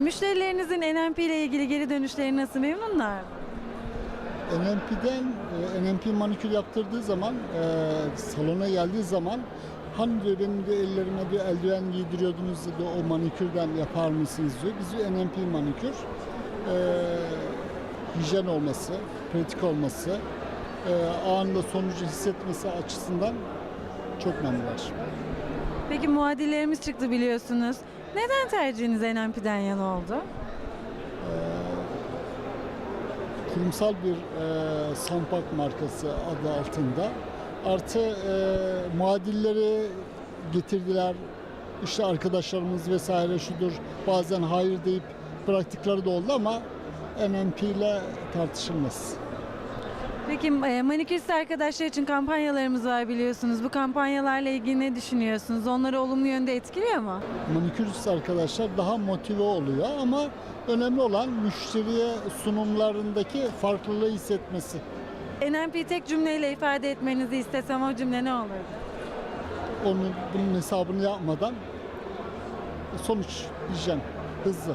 Müşterilerinizin NMP ile ilgili geri dönüşleri nasıl memnunlar? NMP'den e, NMP manikür yaptırdığı zaman e, salona geldiği zaman hani diyor benim de ellerime bir eldiven giydiriyordunuz da o manikürden yapar mısınız diyor. Biz NMP manikür e, hijyen olması, pratik olması, e, anında sonucu hissetmesi açısından çok memnunlar. Peki muadillerimiz çıktı biliyorsunuz. Neden tercihiniz NMP'den yana oldu? kurumsal bir e, Sampak markası adı altında. Artı e, muadilleri getirdiler. İşte arkadaşlarımız vesaire şudur bazen hayır deyip bıraktıkları da oldu ama NMP ile tartışılmaz. Peki e, manikürist arkadaşlar için kampanyalarımız var biliyorsunuz. Bu kampanyalarla ilgili ne düşünüyorsunuz? Onları olumlu yönde etkiliyor mu? Manikürist arkadaşlar daha motive oluyor ama önemli olan müşteriye sunumlarındaki farklılığı hissetmesi. NMP'yi tek cümleyle ifade etmenizi istesem o cümle ne olurdu? Onun bunun hesabını yapmadan sonuç diyeceğim hızlı.